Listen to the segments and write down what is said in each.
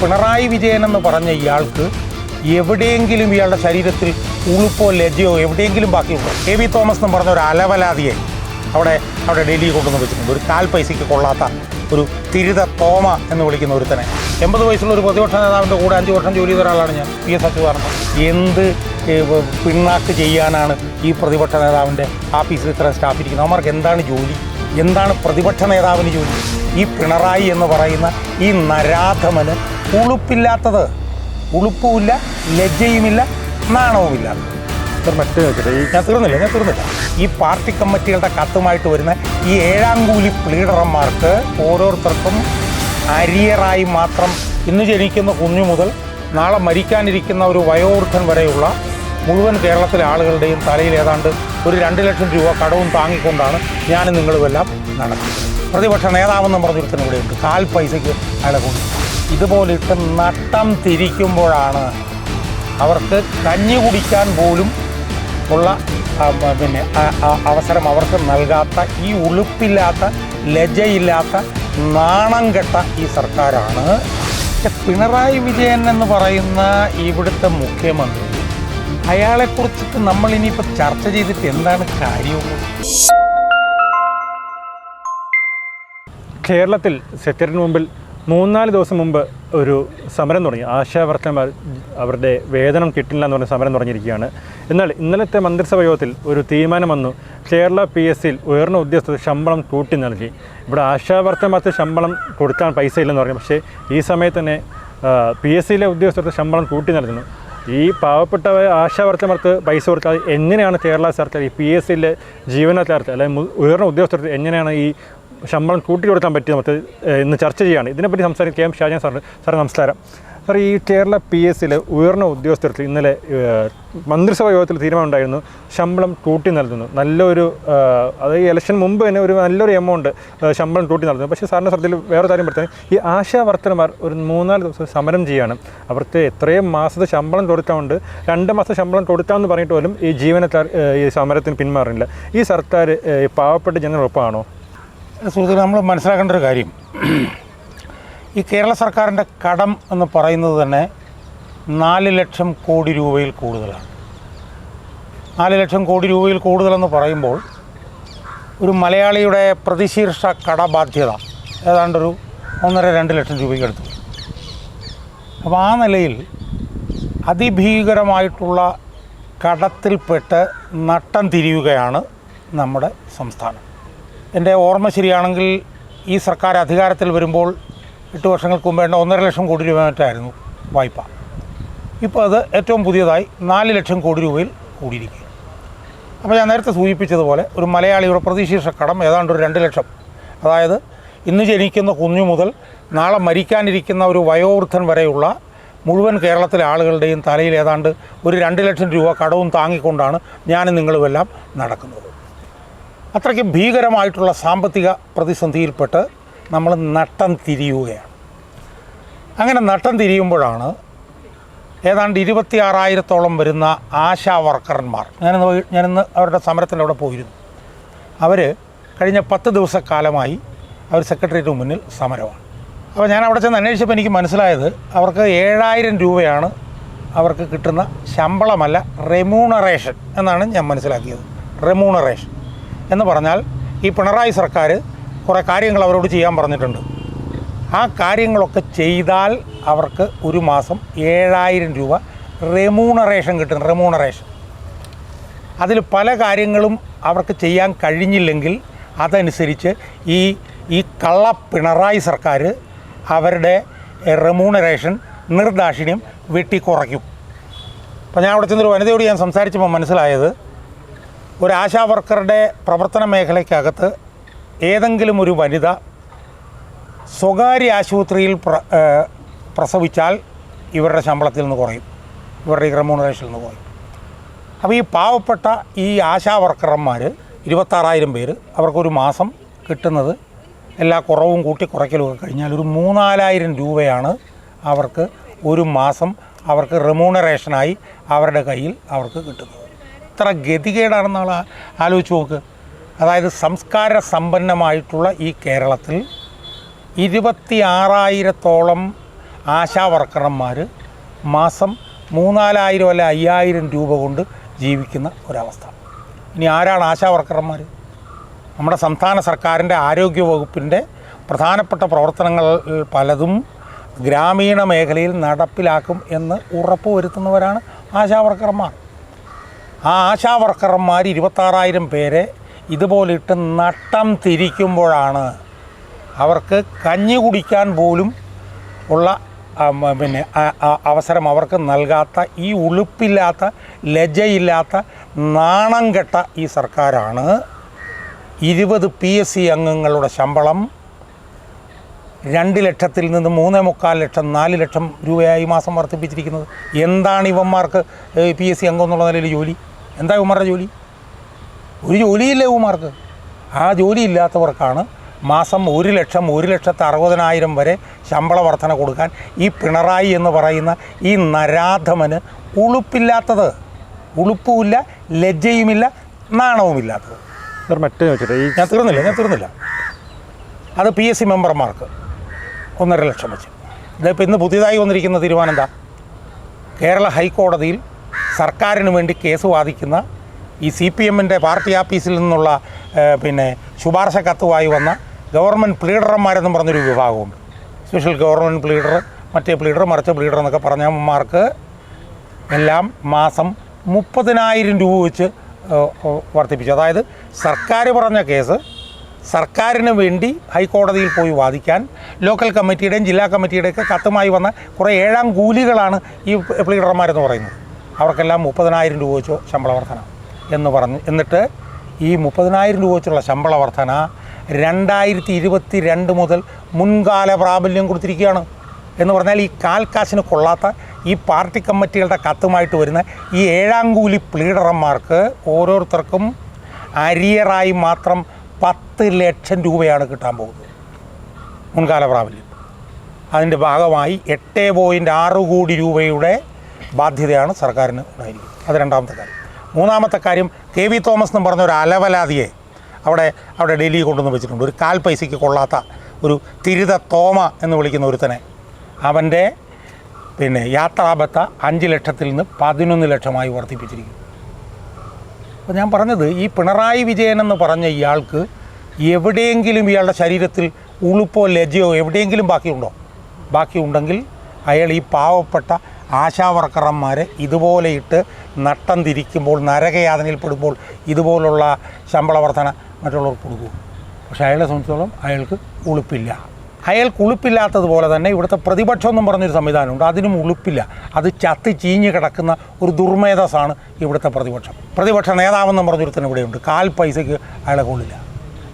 പിണറായി വിജയൻ എന്ന് പറഞ്ഞ ഇയാൾക്ക് എവിടെയെങ്കിലും ഇയാളുടെ ശരീരത്തിൽ ഉളുപ്പോ ലജ്ജയോ എവിടെയെങ്കിലും ബാക്കി കെ വി തോമസ് എന്ന് പറഞ്ഞ ഒരു അലവലാതിയെ അവിടെ അവിടെ ഡൽഹി കൊണ്ടുവന്ന് വെച്ചിട്ടുണ്ട്. ഒരു കാൽ പൈസയ്ക്ക് കൊള്ളാത്ത ഒരു തിരിത തോമ എന്ന് വിളിക്കുന്ന ഒരുത്തനെ. എൺപത് വയസ്സുള്ള ഒരു പ്രതിപക്ഷ നേതാവിന്റെ കൂടെ അഞ്ച് വർഷം ജോലി ചെയ്ത ഒരാളാണ് ഞാൻ പി എസ് അച്യുതാനന്ദൻ. എന്ത് പിണ്ണാക്ക് ചെയ്യാനാണ് ഈ പ്രതിപക്ഷ നേതാവിന്റെ ആഫീസിൽ ഇത്ര സ്റ്റാഫ് ഇരിക്കുന്നത്? അവന്മാർക്ക് എന്താണ് ജോലി? എന്താണ് പ്രതിപക്ഷ നേതാവിന് ജോലി? ഈ പിണറായി എന്ന് പറയുന്ന ഈ നരാധമന് ഉളുപ്പില്ലാത്തത്. ഉളുപ്പുമില്ല ലജ്ജയുമില്ല നാണവുമില്ല. മറ്റേ ഞാൻ തീർന്നില്ല ഞാൻ തീർന്നില്ല. ഈ പാർട്ടി കമ്മിറ്റികളുടെ കത്തുമായിട്ട് വരുന്ന ഈ ഏഴാം കൂലി പ്ലീഡർമാർക്ക് ഓരോരുത്തർക്കും അരിയറായി മാത്രം ഇന്ന് ജനിക്കുന്ന കുഞ്ഞു മുതൽ നാളെ മരിക്കാനിരിക്കുന്ന ഒരു വയോവൃദ്ധൻ വരെയുള്ള മുഴുവൻ കേരളത്തിലെ ആളുകളുടെയും തലയിൽ ഏതാണ്ട് ഒരു രണ്ട് ലക്ഷം രൂപ കടവും താങ്ങിക്കൊണ്ടാണ് ഞാനും നിങ്ങളുമെല്ലാം നടക്കുന്നത്. പ്രതിപക്ഷ നേതാവെന്ന് പറഞ്ഞൊരുത്തനും ഇവിടെയുണ്ട്. കാൽ പൈസയ്ക്ക് അയാളെ കൊണ്ട് ഇതുപോലെ ഇട്ട് നട്ടം തിരിക്കുമ്പോഴാണ് അവർക്ക് കഞ്ഞി കുടിക്കാൻ പോലും ഉള്ള പിന്നെ അവസരം അവർക്ക് നൽകാത്ത ഈ ഉളുപ്പില്ലാത്ത ലജയില്ലാത്ത നാണം കെട്ട ഈ സർക്കാരാണ്. പിണറായി വിജയൻ എന്ന് പറയുന്ന ഇവിടുത്തെ മുഖ്യമന്ത്രി അയാളെക്കുറിച്ചിട്ട് നമ്മൾ ഇനിയിപ്പോൾ ചർച്ച ചെയ്തിട്ട് എന്താണ് കാര്യവും? കേരളത്തിൽ സെറ്ററിന് മുമ്പിൽ മൂന്നാൽ ദിവസം മുമ്പ് ഒരു സമരം തുടങ്ങി. ആശാവർത്തന്മാർ അവരുടെ വേതനം കിട്ടില്ല എന്ന് പറഞ്ഞ സമരം തുടങ്ങിയിരിക്കുകയാണ്. എന്നാൽ ഇന്നലത്തെ മന്ത്രിസഭ യോഗത്തിൽ ഒരു തീരുമാനം വന്നു. കേരള പി എസ് സിയിൽ ഉയർന്ന ഉദ്യോഗസ്ഥർ ശമ്പളം കൂട്ടി നൽകി. ഇവിടെ ആശാവർത്തന്മാർക്ക് ശമ്പളം കൊടുക്കാൻ പൈസ ഇല്ലെന്ന് പറഞ്ഞു. പക്ഷേ ഈ സമയത്ത് തന്നെ പി എസ് സിയിലെ ഉദ്യോഗസ്ഥർക്ക് ശമ്പളം കൂട്ടി നൽകുന്നു. ഈ പാവപ്പെട്ട ആശാവർത്തന്മാർക്ക് പൈസ കൊടുത്താൽ എങ്ങനെയാണ് കേരള സർക്കാർ ഈ പി എസ് സിയിലെ ജീവനക്കാർക്ക് അല്ലെങ്കിൽ ഉയർന്ന ഉദ്യോഗസ്ഥർക്ക് എങ്ങനെയാണ് ഈ ശമ്പളം കൂട്ടി കൊടുക്കാൻ പറ്റി നമുക്ക് ഇന്ന് ചർച്ച ചെയ്യുകയാണ് ഇതിനെപ്പറ്റി സംസാരിക്കും കെ എം ഷാജാൻ സാറിന് സാർ നമസ്കാരം. സാർ ഈ കേരള പി എസ് സിയിലെ ഉയർന്ന ഉദ്യോഗസ്ഥർക്ക് ഇന്നലെ മന്ത്രിസഭാ യോഗത്തിൽ തീരുമാനമുണ്ടായിരുന്നു. ശമ്പളം കൂട്ടി നൽകുന്നു. നല്ലൊരു അതായത് ഇലക്ഷൻ മുമ്പ് തന്നെ ഒരു നല്ലൊരു എമൗണ്ട് ശമ്പളം കൂട്ടി നൽകുന്നു. പക്ഷേ സാറിന്റെ ശ്രദ്ധയിൽ വേറെ കാര്യം പറഞ്ഞാൽ ഈ ആശാവർത്തനമാർ ഒരു മൂന്നാൽ ദിവസം സമരം ചെയ്യുകയാണ് അവർക്ക് എത്രയും മാസത്തെ ശമ്പളം കൊടുക്കാറുണ്ട് രണ്ട് മാസം ശമ്പളം കൊടുക്കാമെന്ന് പറഞ്ഞിട്ട് പോലും ഈ ജീവനക്കാർ ഈ സമരത്തിന് പിന്മാറുന്നില്ല. ഈ സർക്കാർ പാവപ്പെട്ട ജനങ്ങളൊപ്പമാണോ സുഹൃത്തുക്കൾ നമ്മൾ മനസ്സിലാക്കേണ്ട ഒരു കാര്യം. ഈ കേരള സർക്കാരിന്റെ കടം എന്ന് പറയുന്നത് തന്നെ നാല് ലക്ഷം കോടി രൂപയിൽ കൂടുതലാണ്. നാല് ലക്ഷം കോടി രൂപയിൽ കൂടുതലെന്ന് പറയുമ്പോൾ ഒരു മലയാളിയുടെ പ്രതിശീർഷ കടബാധ്യത ഏതാണ്ടൊരു ഒന്നര രണ്ട് ലക്ഷം രൂപയ്ക്ക് അടുത്ത്. അപ്പോൾ ആ നിലയിൽ അതിഭീകരമായിട്ടുള്ള കടത്തിൽപ്പെട്ട് നട്ടം തിരിയുകയാണ് നമ്മുടെ സംസ്ഥാനം. എന്റെ ഓർമ്മ ശരിയാണെങ്കിൽ ഈ സർക്കാർ അധികാരത്തിൽ വരുമ്പോൾ എട്ട് വർഷങ്ങൾക്ക് മുമ്പ് വേണ്ട ഒന്നര ലക്ഷം കോടി രൂപ മറ്റായിരുന്നു വായ്പ. ഇപ്പോൾ അത് ഏറ്റവും പുതിയതായി നാല് ലക്ഷം കോടി രൂപയിൽ കൂടിയിരിക്കുക അപ്പോൾ ഞാൻ നേരത്തെ സൂചിപ്പിച്ചതുപോലെ ഒരു മലയാളിയുടെ പ്രതീക്ഷിച്ച കടം ഏതാണ്ട് ഒരു രണ്ട് ലക്ഷം. അതായത് ഇന്ന് ജനിക്കുന്ന കുഞ്ഞു മുതൽ നാളെ മരിക്കാനിരിക്കുന്ന ഒരു വയോവൃദ്ധൻ വരെയുള്ള മുഴുവൻ കേരളത്തിലെ ആളുകളുടെയും തലയിൽ ഏതാണ്ട് ഒരു രണ്ട് ലക്ഷം രൂപ കടവും താങ്ങിക്കൊണ്ടാണ് ഞാനും നിങ്ങളുമെല്ലാം നടക്കുന്നത്. അത്രയ്ക്ക് ഭീകരമായിട്ടുള്ള സാമ്പത്തിക പ്രതിസന്ധിയിൽപ്പെട്ട് നമ്മൾ നട്ടം തിരിയുകയാണ്. അങ്ങനെ നട്ടം തിരിയുമ്പോഴാണ് ഏതാണ്ട് ഇരുപത്തി ആറായിരത്തോളം വരുന്ന ആശാ വർക്കർമാർ ഞാനിന്ന് ഞാനിന്ന് അവരുടെ സമരത്തിന്റെ അവിടെ പോയിരുന്നു. അവർ കഴിഞ്ഞ പത്ത് ദിവസക്കാലമായി അവർ സെക്രട്ടേറിയറ്റ് മുന്നിൽ സമരമാണ്. അപ്പോൾ ഞാൻ അവിടെ ചെന്ന് അന്വേഷിച്ചപ്പോൾ എനിക്ക് മനസ്സിലായത് അവർക്ക് ഏഴായിരം രൂപയാണ് അവർക്ക് കിട്ടുന്ന ശമ്പളമല്ല റെമ്യൂണറേഷൻ എന്നാണ് ഞാൻ മനസ്സിലാക്കിയത്. റെമ്യൂണറേഷൻ എന്ന് പറഞ്ഞാൽ ഈ പിണറായി സർക്കാർ കുറേ കാര്യങ്ങൾ അവരോട് ചെയ്യാൻ പറഞ്ഞിട്ടുണ്ട്. ആ കാര്യങ്ങളൊക്കെ ചെയ്താൽ അവർക്ക് ഒരു മാസം ഏഴായിരം രൂപ റെമൂണറേഷൻ കിട്ടും റെമൂണറേഷൻ അതിൽ പല കാര്യങ്ങളും അവർക്ക് ചെയ്യാൻ കഴിഞ്ഞില്ലെങ്കിൽ അതനുസരിച്ച് ഈ ഈ കള്ള പിണറായി സർക്കാർ അവരുടെ റെമൂണറേഷൻ നിർദാക്ഷിണ്യം വെട്ടിക്കുറയ്ക്കും. അപ്പോൾ ഞാൻ അവിടെ ചെന്നൊരു വനിതയോട് ഞാൻ സംസാരിച്ചപ്പോൾ മനസ്സിലായത് ഒരു ആശാ വർക്കറുടെ പ്രവർത്തന മേഖലയ്ക്കകത്ത് ഏതെങ്കിലും ഒരു വനിത സ്വകാര്യ ആശുപത്രിയിൽ പ്ര പ്രസവിച്ചാൽ ഇവരുടെ ശമ്പളത്തിൽ നിന്ന് കുറയും. ഇവരുടെ റെമ്യൂണറേഷനിൽ നിന്ന് കുറയും. അപ്പോൾ ഈ പാവപ്പെട്ട ഈ ആശാ വർക്കർമാർ ഇരുപത്താറായിരം പേര് അവർക്കൊരു മാസം കിട്ടുന്നത് എല്ലാ കുറവും കൂട്ടി കുറയ്ക്കലൊക്കെ കഴിഞ്ഞാൽ ഒരു മൂന്നാലായിരം രൂപയാണ് അവർക്ക് ഒരു മാസം അവർക്ക് റെമ്യൂണറേഷനായി അവരുടെ കയ്യിൽ അവർക്ക് കിട്ടുന്നത്. ഇത്ര ഗതികേടാണെന്ന് ആൾ ആലോചിച്ച് നോക്ക്. അതായത് സംസ്കാര സമ്പന്നമായിട്ടുള്ള ഈ കേരളത്തിൽ ഇരുപത്തി ആറായിരത്തോളം ആശാ മാസം മൂന്നാലായിരം അല്ല അയ്യായിരം രൂപ കൊണ്ട് ജീവിക്കുന്ന ഒരവസ്ഥ. ഇനി ആരാണ് ആശാ വർക്കർമാർ നമ്മുടെ സംസ്ഥാന സർക്കാരിന്റെ ആരോഗ്യ വകുപ്പിന്റെ പ്രധാനപ്പെട്ട പ്രവർത്തനങ്ങൾ പലതും ഗ്രാമീണ മേഖലയിൽ നടപ്പിലാക്കും എന്ന് ഉറപ്പുവരുത്തുന്നവരാണ് ആശാ വർക്കർമാർ ആ ആശാ വർക്കർമാർ ഇരുപത്താറായിരം പേരെ ഇതുപോലെ ഇട്ട് നട്ടം തിരിക്കുമ്പോഴാണ് അവർക്ക് കഞ്ഞി കുടിക്കാൻ പോലും ഉള്ള പിന്നെ അവസരം അവർക്ക് നൽകാത്ത ഈ ഉളുപ്പില്ലാത്ത ലജ്ജയില്ലാത്ത നാണം കെട്ട ഈ സർക്കാരാണ്. ഇരുപത് പി എസ് സി അംഗങ്ങളുടെ ശമ്പളം രണ്ട് ലക്ഷത്തിൽ നിന്ന് മൂന്നേ മുക്കാൽ ലക്ഷം നാല് ലക്ഷം രൂപയായി മാസം വർദ്ധിപ്പിച്ചിരിക്കുന്നത്. എന്താണ് ഇവന്മാർക്ക് പി എസ് സി അംഗം എന്നുള്ള നിലയിൽ ജോലി? എന്താ ഇവന്മാരുടെ ജോലി? ഒരു ജോലിയില്ല ഉമാർക്ക്? ആ ജോലി ഇല്ലാത്തവർക്കാണ് മാസം ഒരു ലക്ഷം ഒരു ലക്ഷത്തി അറുപതിനായിരം വരെ ശമ്പള വർധന കൊടുക്കാൻ ഈ പിണറായി എന്ന് പറയുന്ന ഈ നരാധമന് ഉളുപ്പില്ലാത്തത്. ഉളുപ്പുമില്ല ലജ്ജയുമില്ല നാണവുമില്ലാത്തത്. മറ്റേ ഞാൻ തീർന്നില്ല ഞാൻ തീർന്നില്ല. അത് പി എസ് സി മെമ്പർമാർക്ക് ഒന്നര ലക്ഷം വെച്ച്. ഇതിപ്പോൾ ഇന്ന് പുതിയതായി വന്നിരിക്കുന്ന തീരുമാനം എന്താ? കേരള ഹൈക്കോടതിയിൽ സർക്കാരിന് വേണ്ടി കേസ് വാദിക്കുന്ന ഈ സി പി എമ്മിന്റെ പാർട്ടി ആഫീസിൽ നിന്നുള്ള പിന്നെ ശുപാർശ കത്തുമായി വന്ന ഗവൺമെന്റ് പ്ലീഡർമാരെന്നും പറഞ്ഞൊരു വിഭാഗമുണ്ട്. സ്പെഷ്യൽ ഗവൺമെന്റ് പ്ലീഡർ മറ്റേ പ്ലീഡർ മറിച്ച പ്ലീഡർ എന്നൊക്കെ പറഞ്ഞ അമ്മമാർക്ക് എല്ലാം മാസം മുപ്പതിനായിരം രൂപ വെച്ച് വർദ്ധിപ്പിച്ചു. അതായത് സർക്കാർ പറഞ്ഞ കേസ് സർക്കാരിന് വേണ്ടി ഹൈക്കോടതിയിൽ പോയി വാദിക്കാൻ ലോക്കൽ കമ്മിറ്റിയുടെയും ജില്ലാ കമ്മിറ്റിയുടെയൊക്കെ കത്തുമായി വന്ന കുറേ ഏഴാം കൂലികളാണ് ഈ പ്ലീഡർമാരെന്ന് പറയുന്നത്. അവർക്കെല്ലാം മുപ്പതിനായിരം രൂപ വെച്ചോ ശമ്പള വർധന എന്ന് പറഞ്ഞ്. എന്നിട്ട് ഈ മുപ്പതിനായിരം രൂപ വെച്ചുള്ള ശമ്പള വർധന രണ്ടായിരത്തി ഇരുപത്തി രണ്ട് മുതൽ മുൻകാല പ്രാബല്യം കൊടുത്തിരിക്കുകയാണ്. എന്ന് പറഞ്ഞാൽ ഈ കാൽക്കാശിന് കൊള്ളാത്ത ഈ പാർട്ടി കമ്മിറ്റികളുടെ കത്തുമായിട്ട് വരുന്ന ഈ ഏഴാം കൂലി പ്ലീഡർമാർക്ക് ഓരോരുത്തർക്കും അരിയറായി മാത്രം പത്ത് ലക്ഷം രൂപയാണ് കിട്ടാൻ പോകുന്നത് മുൻകാല പ്രാബല്യം. അതിന്റെ ഭാഗമായി എട്ട് പോയിന്റ് ആറ് കോടി രൂപയുടെ ബാധ്യതയാണ് സർക്കാരിന് ഉണ്ടായിരിക്കുന്നത്. അത് രണ്ടാമത്തെ കാര്യം. മൂന്നാമത്തെ കാര്യം കെ വി തോമസ് എന്ന് പറഞ്ഞ ഒരു അലവലാതിയെ അവിടെ അവിടെ ഡൽഹി കൊണ്ടുവന്ന് വെച്ചിട്ടുണ്ട്. ഒരു കാൽ പൈസയ്ക്ക് കൊള്ളാത്ത ഒരു തിരിത തോമ എന്ന് വിളിക്കുന്ന ഒരുത്തനെ. അവന്റെ പിന്നെ യാത്രാബത്ത അഞ്ച് ലക്ഷത്തിൽ നിന്ന് പതിനൊന്ന് ലക്ഷമായി വർദ്ധിപ്പിച്ചിരിക്കും അപ്പോൾ ഞാൻ പറഞ്ഞത് ഈ പിണറായി വിജയൻ എന്ന് പറഞ്ഞ ഇയാൾക്ക് എവിടെയെങ്കിലും ഇയാളുടെ ശരീരത്തിൽ ഉളുപ്പോ ലജ്ജയോ എവിടെയെങ്കിലും ബാക്കിയുണ്ടോ? ബാക്കിയുണ്ടെങ്കിൽ അയാൾ ഈ പാവപ്പെട്ട ആശാവർക്കർമാരെ ഇതുപോലെ ഇട്ട് നട്ടം തിരിക്കുമ്പോൾ നരകയാതനയിൽപ്പെടുമ്പോൾ ഇതുപോലുള്ള ശമ്പള വർധന മറ്റുള്ളവർക്ക് കൊടുക്കും. പക്ഷേ അയാളെ സംബന്ധിച്ചോളം അയാൾക്ക് ഉളുപ്പില്ല. അയാൾക്ക് ഉളുപ്പില്ലാത്തതുപോലെ തന്നെ ഇവിടുത്തെ പ്രതിപക്ഷം എന്നും പറഞ്ഞൊരു സംവിധാനമുണ്ട്. അതിനും ഉളുപ്പില്ല. അത് ചത്ത് ചീഞ്ഞ് കിടക്കുന്ന ഒരു ദുർമേധസ്സാണ് ഇവിടുത്തെ പ്രതിപക്ഷം. പ്രതിപക്ഷ നേതാവെന്നും പറഞ്ഞൊരുത്തൻ ഇവിടെയുണ്ട്. കാൽ പൈസയ്ക്ക് അയാളെ കൊള്ളില്ല.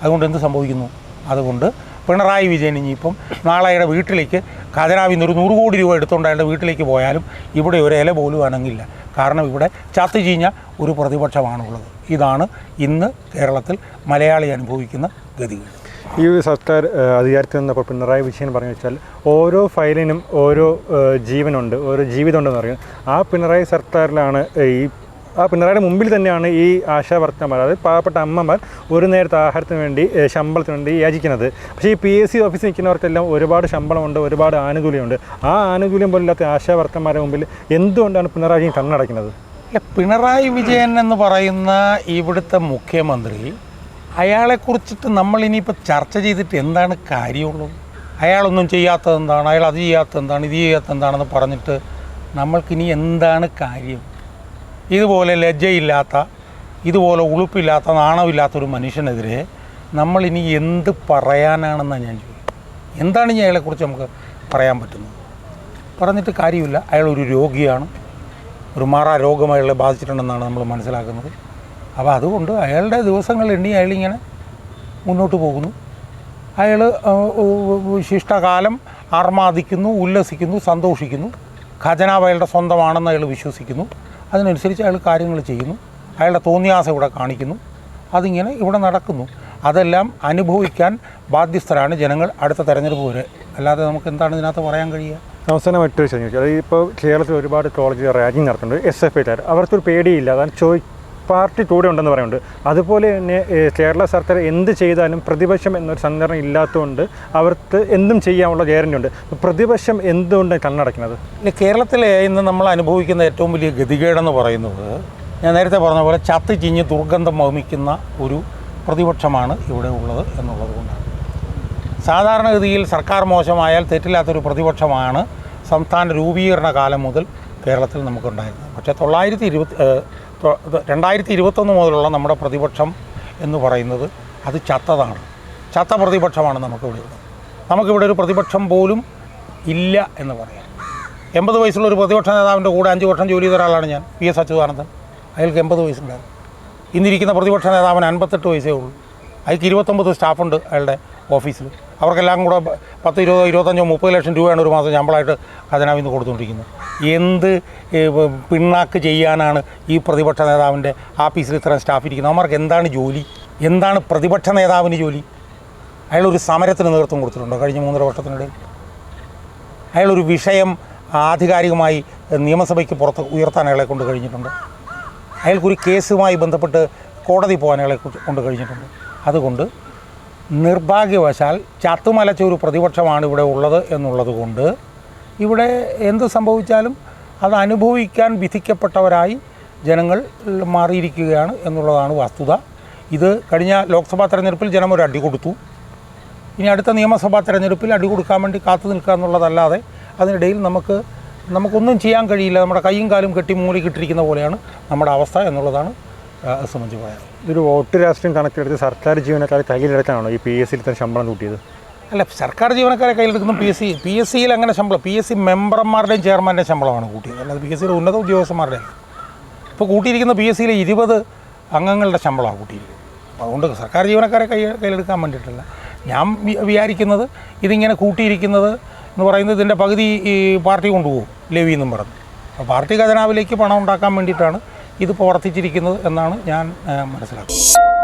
അതുകൊണ്ട് എന്ത് സംഭവിക്കുന്നു? അതുകൊണ്ട് പിണറായി വിജയൻ ഇനിയിപ്പം നാളെ അയാളുടെ വീട്ടിലേക്ക് ഖജനാവിൽ നിന്ന് ഒരു നൂറ് കോടി രൂപ എടുത്തുകൊണ്ട് അയാളുടെ വീട്ടിലേക്ക് പോയാലും ഇവിടെ ഒരു ഇല പോലും അനങ്ങില്ല. കാരണം ഇവിടെ ചത്തു ചീഞ്ഞ ഒരു പ്രതിപക്ഷമാണുള്ളത്. ഇതാണ് ഇന്ന് കേരളത്തിൽ മലയാളി അനുഭവിക്കുന്ന ഗതികൾ ഈ സർക്കാർ അധികാരത്തിൽ നിന്നപ്പോൾ പിണറായി വിജയൻ പറഞ്ഞു വെച്ചാൽ ഓരോ ഫയലിനും ഓരോ ജീവനുണ്ട് ഓരോ ജീവിതമുണ്ടെന്ന് പറയും. ആ പിണറായി സർക്കാരിലാണ് ഈ പിണറായിയുടെ മുമ്പിൽ തന്നെയാണ് ഈ ആശാവർത്തമാർ അതായത് പാവപ്പെട്ട അമ്മമാർ ഒരു നേരത്തെ ആഹാരത്തിന് വേണ്ടി ശമ്പളത്തിന് വേണ്ടി യാചിക്കുന്നത്. പക്ഷേ ഈ പി എസ് സി ഓഫീസിൽ നിൽക്കുന്നവർക്കെല്ലാം ഒരുപാട് ശമ്പളമുണ്ട് ഒരുപാട് ആനുകൂല്യമുണ്ട്. ആ ആനുകൂല്യം പോലില്ലാത്ത ആശാവർത്തമാരുടെ മുമ്പിൽ എന്തുകൊണ്ടാണ് പിണറായി കണ്ണടയ്ക്കുന്നത്? പിണറായി വിജയൻ എന്ന് പറയുന്ന ഇവിടുത്തെ മുഖ്യമന്ത്രി അയാളെക്കുറിച്ചിട്ട് നമ്മൾ ഇനിയിപ്പോൾ ചർച്ച ചെയ്തിട്ട് എന്താണ് കാര്യമുള്ളത്? അയാളൊന്നും ചെയ്യാത്തത് എന്താണ് അയാൾ അത് ചെയ്യാത്തത് എന്താണ് ഇത് ചെയ്യാത്തത് എന്താണെന്ന് പറഞ്ഞിട്ട് നമ്മൾക്കിനി എന്താണ് കാര്യം? ഇതുപോലെ ലജ്ജയില്ലാത്ത ഇതുപോലെ ഉളുപ്പില്ലാത്ത നാണമില്ലാത്തൊരു മനുഷ്യനെതിരെ നമ്മൾ ഇനി എന്ത് പറയാനാണെന്നാണ് ഞാൻ ചോദിക്കുന്നത്. എന്താണ് ഇനി അയാളെക്കുറിച്ച് നമുക്ക് പറയാൻ പറ്റുന്നത്? പറഞ്ഞിട്ട് കാര്യമില്ല. അയാൾ ഒരു രോഗിയാണ്. ഒരു മാറാ രോഗം അയാളെ ബാധിച്ചിട്ടുണ്ടെന്നാണ് നമ്മൾ മനസ്സിലാക്കുന്നത്. അപ്പോൾ അതുകൊണ്ട് അയാളുടെ ദിവസങ്ങൾ എണ്ണി അയാളിങ്ങനെ മുന്നോട്ട് പോകുന്നു. അയാൾ ശിഷ്ടകാലം ആർമാദിക്കുന്നു ഉല്ലസിക്കുന്നു സന്തോഷിക്കുന്നു. ഖജനാവ് അയാളുടെ സ്വന്തമാണെന്ന് അയാൾ വിശ്വസിക്കുന്നു. അതിനനുസരിച്ച് അയാൾ കാര്യങ്ങൾ ചെയ്യുന്നു. അയാളുടെ തോന്നിയാസം ഇവിടെ കാണിക്കുന്നു. അതിങ്ങനെ ഇവിടെ നടക്കുന്നു. അതെല്ലാം അനുഭവിക്കാൻ ബാധ്യസ്ഥരാണ് ജനങ്ങൾ അടുത്ത തെരഞ്ഞെടുപ്പ് വരെ. അല്ലാതെ നമുക്ക് എന്താണ് ഇതിനകത്ത് പറയാൻ കഴിയുക? അവസാനം മറ്റൊരു ചോദിച്ചാൽ ഇപ്പോൾ കേരളത്തിൽ ഒരുപാട് കോളേജ് റാഗിങ് നടത്തുന്നുണ്ട്. എസ് എഫ് ഐക്കാർ അവർക്കൊരു പേടിയില്ല. അതാണ് ചോദി പാർട്ടി കൂടെ ഉണ്ടെന്ന് പറയുന്നുണ്ട്. അതുപോലെ തന്നെ കേരള സർക്കാർ എന്ത് ചെയ്താലും പ്രതിപക്ഷം എന്നൊരു സംഘടന ഇല്ലാത്തതുകൊണ്ട് അവർക്ക് എന്തും ചെയ്യാനുള്ള ഗ്യാരണ്ടി ഉണ്ട്. പ്രതിപക്ഷം എന്തുകൊണ്ട് കണ്ണടയ്ക്കുന്നത്? ഇല്ല കേരളത്തിലെ ഇന്ന് നമ്മൾ അനുഭവിക്കുന്ന ഏറ്റവും വലിയ ഗതികേടെന്ന് പറയുന്നത് ഞാൻ നേരത്തെ പറഞ്ഞ പോലെ ചത്ത് ചിഞ്ഞ് ദുർഗന്ധം വമിക്കുന്ന ഒരു പ്രതിപക്ഷമാണ് ഇവിടെ ഉള്ളത് എന്നുള്ളത് കൊണ്ടാണ്. സാധാരണഗതിയിൽ സർക്കാർ മോശമായാൽ തെറ്റില്ലാത്തൊരു പ്രതിപക്ഷമാണ് സംസ്ഥാന രൂപീകരണ കാലം മുതൽ കേരളത്തിൽ നമുക്കുണ്ടായിരുന്നത്. പക്ഷേ തൊള്ളായിരത്തി ഇരുപത്തി രണ്ടായിരത്തി ഇരുപത്തൊന്ന് മുതലുള്ള നമ്മുടെ പ്രതിപക്ഷം എന്ന് പറയുന്നത് അത് ചത്തതാണ്. ചത്ത പ്രതിപക്ഷമാണ് നമുക്കിവിടെ ഉള്ളത്. നമുക്കിവിടെ ഒരു പ്രതിപക്ഷം പോലും ഇല്ല എന്ന് പറയാം. എൺപത് വയസ്സുള്ള ഒരു പ്രതിപക്ഷ നേതാവിന്റെ കൂടെ അഞ്ച് വർഷം ജോലി ചെയ്ത ഒരാളാണ് ഞാൻ പി എസ് അച്യുതാനന്ദൻ. അയാൾക്ക് എൺപത് വയസ്സുണ്ടായിരുന്നു. ഇന്നിരിക്കുന്ന പ്രതിപക്ഷ നേതാവിന് അൻപത്തെട്ട് വയസ്സേ ഉള്ളൂ. അയാൾക്ക് ഇരുപത്തൊമ്പത് സ്റ്റാഫുണ്ട് അയാളുടെ ഓഫീസിൽ. അവർക്കെല്ലാം കൂടെ പത്ത് ഇരുപതോ ഇരുപത്തഞ്ചോ മുപ്പത് ലക്ഷം രൂപയാണ് ഒരു മാസം ശമ്പളമായിട്ട് ഖജനാവിൽ നിന്ന് കൊടുത്തുകൊണ്ടിരിക്കുന്നത്. എന്ത് പിണ്ണാക്ക് ചെയ്യാനാണ് ഈ പ്രതിപക്ഷ നേതാവിന്റെ ആഫീസിൽ ഇത്രയും സ്റ്റാഫ് ഇരിക്കുന്നത്? അവന്മാർക്ക് എന്താണ് ജോലി? എന്താണ് പ്രതിപക്ഷ നേതാവിന് ജോലി? അയാളൊരു സമരത്തിന് നേതൃത്വം കൊടുത്തിട്ടുണ്ടോ കഴിഞ്ഞ മൂന്നര വർഷത്തിനിടയിൽ? അയാളൊരു വിഷയം ആധികാരികമായി നിയമസഭയ്ക്ക് പുറത്ത് ഉയർത്താൻ അയാളെ കൊണ്ട് കഴിഞ്ഞിട്ടുണ്ട്. അയാൾക്കൊരു കേസുമായി ബന്ധപ്പെട്ട് കോടതി പോകാൻ അയാളെ കൊണ്ട് കഴിഞ്ഞിട്ടുണ്ട്. അതുകൊണ്ട് നിർഭാഗ്യവശാൽ ചത്തുമലച്ച ഒരു പ്രതിപക്ഷമാണ് ഇവിടെ ഉള്ളത് എന്നുള്ളത് കൊണ്ട് ഇവിടെ എന്ത് സംഭവിച്ചാലും അത് അനുഭവിക്കാൻ വിധിക്കപ്പെട്ടവരായി ജനങ്ങൾ മാറിയിരിക്കുകയാണ് എന്നുള്ളതാണ് വസ്തുത. ഇത് കഴിഞ്ഞ ലോക്സഭാ തെരഞ്ഞെടുപ്പിൽ ജനം ഒരു അടി കൊടുത്തു. ഇനി അടുത്ത നിയമസഭാ തെരഞ്ഞെടുപ്പിൽ അടി കൊടുക്കാൻ വേണ്ടി കാത്തു നിൽക്കുക എന്നുള്ളതല്ലാതെ അതിനിടയിൽ നമുക്ക് നമുക്കൊന്നും ചെയ്യാൻ കഴിയില്ല. നമ്മുടെ കൈയും കാലും കെട്ടി മൂലിക്കിട്ടിരിക്കുന്ന പോലെയാണ് നമ്മുടെ അവസ്ഥ എന്നുള്ളതാണ് സംബന്ധിച്ച് പോയാൽ ഇതൊരു വോട്ട് രാഷ്ട്രീയം കണക്കിലെടുത്ത് സർക്കാർ ജീവനക്കാരെ കയ്യിലെടുക്കാനാണോ ഈ പി എസ് സിയിൽ തന്നെ ശമ്പളം കൂട്ടിയത്? അല്ല സർക്കാർ ജീവനക്കാരെ കയ്യിലെടുക്കുന്ന P S C P S സിയിൽ അങ്ങനെ ശമ്പളം പി എസ് സി മെമ്പർമാരുടെയും ചെയർമാന്റെയും ശമ്പളമാണ് കൂട്ടിയത്. അല്ലാതെ പി എസ് സിയുടെ ഉന്നത ഉദ്യോഗസ്ഥന്മാരുടെ ഇപ്പോൾ കൂട്ടിയിരിക്കുന്ന പി എസ് സിയിലെ ഇരുപത് അംഗങ്ങളുടെ ശമ്പളമാണ് കൂട്ടിയിരിക്കുന്നത്. അതുകൊണ്ട് സർക്കാർ ജീവനക്കാരെ കൈ കയ്യിലെടുക്കാൻ വേണ്ടിയിട്ടല്ല. ഞാൻ വിചാരിക്കുന്നത് ഇതിങ്ങനെ കൂട്ടിയിരിക്കുന്നത് എന്ന് പറയുന്നത് ഇതിന്റെ പകുതി ഈ പാർട്ടി കൊണ്ടുപോകും ലെവി എന്നും പറഞ്ഞു. അപ്പോൾ പാർട്ടി ഖജനാവിലേക്ക് പണം ഉണ്ടാക്കാൻ വേണ്ടിയിട്ടാണ് ഇത് പ്രവർത്തിച്ചിരിക്കുന്നത് എന്നാണ് ഞാൻ മനസ്സിലാക്കുന്നത്.